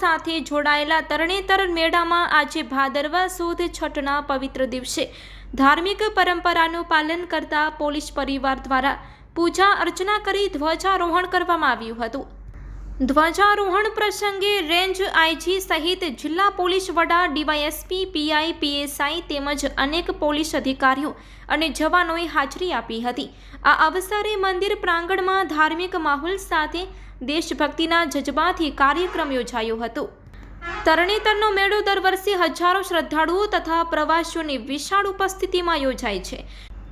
સાથે જોડાયેલા તરણેતર મેળામાં આજે ભાદરવા સુદ છઠના પવિત્ર દિવસે ધાર્મિક પરંપરાનું પાલન કરતા પોલીસ પરિવાર દ્વારા પૂજા અર્ચના કરી ધ્વજારોહણ કરવામાં આવ્યું હતું. ધ્વજારોહણ પ્રસંગે રેન્જ આઈજી સહિત જિલ્લા પોલીસ વડા, ડીવાયએસપી, પીઆઈ, પીએસઆઈ તેમજ અનેક પોલીસ અધિકારીઓ અને જવાનોએ હાજરી આપી હતી. આ અવસરે મંદિર પ્રાંગણમાં ધાર્મિક માહોલ સાથે દેશભક્તિના જજબાથી કાર્યક્રમ યોજાયો હતો. તરણેતરનો મેળો દર વર્ષે હજારો શ્રદ્ધાળુઓ તથા પ્રવાસીઓની વિશાળ ઉપસ્થિતિમાં યોજાય છે.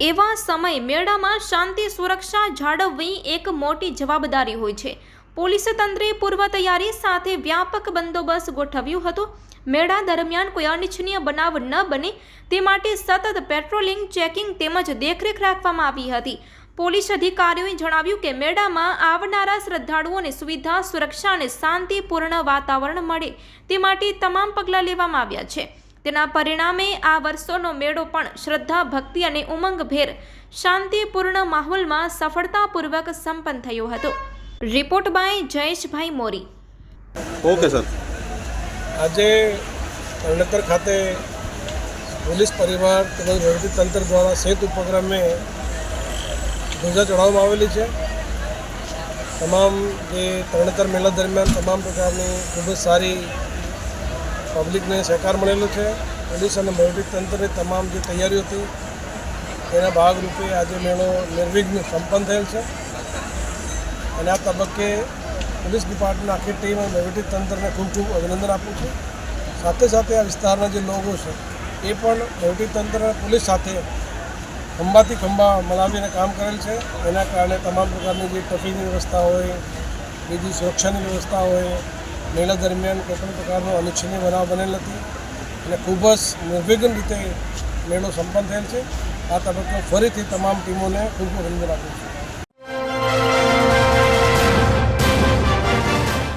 એવા સમય મેળામાં શાંતિ, સુરક્ષા જાળવવી એક મોટી જવાબદારી હોય છે. પોલીસ તંત્રે પૂર્વ તૈયારી સાથે વ્યાપક બંદોબસ્ત ગોઠવ્યો હતો. મેળા દરમિયાન કોઈ અનિચ્છનીય બનાવ ન બને તે માટે સતત પેટ્રોલિંગ, ચેકિંગ તેમજ દેખરેખ રાખવામાં આવી હતી. પોલીસ અધિકારીઓએ જણાવ્યું કે મેળામાં આવનારા શ્રદ્ધાળુઓને સુવિધા, સુરક્ષા અને શાંતિપૂર્ણ વાતાવરણ મળે તે માટે તમામ પગલાં લેવામાં આવ્યા છે. તેના પરિણામે આ વર્ષોનો મેળો પણ શ્રદ્ધા, ભક્તિ અને ઉમંગભેર, શાંતિપૂર્ણ માહોલમાં સફળતાપૂર્વક સંપન્ન થયો હતો. Report by Jayeshbhai Mori. Okay sir. આજે તરણેતર ખાતે પોલીસ પરિવાર તેમજ વહીવટી તંત્ર દ્વારા સેત ઉપક્રમે ધ્વજા ચડાવવામાં આવેલી છે. તમામ જે તરણેતર મેળા દરમિયાન તમામ પ્રકારની ખૂબ જ સારી પબ્લિકને સહકાર મળેલો છે. પોલીસ અને વહીવટી તંત્રની તમામ જે તૈયારીઓ હતી તેના ભાગરૂપે આજે મેળો નિર્વિઘ્ન સંપન્ન થયેલ છે. અને આ તબક્કે પોલીસ ડિપાર્ટમેન્ટ આખી ટીમ અને વહીવટી તંત્રને ખૂબ ખૂબ અભિનંદન આપું છું. સાથે સાથે આ વિસ્તારના જે લોકો છે, એ પણ વહીવટી તંત્ર પોલીસ સાથે ખંભાથી ખંભા મલાવીને કામ કરેલ છે. એના કારણે તમામ પ્રકારની જે ટ્રાફિકની વ્યવસ્થા હોય, બીજી સુરક્ષાની વ્યવસ્થા હોય મેળા દરમિયાન કોઈપણ પ્રકારનો અનિચ્છનીય બનાવ બનેલ નથી અને ખૂબ જ નિર્વિઘ્ન રીતે મેળો સંપન્ન થયેલ છે. આ તબક્કે ફરીથી તમામ ટીમોને ખૂબ અભિનંદન આપું છું.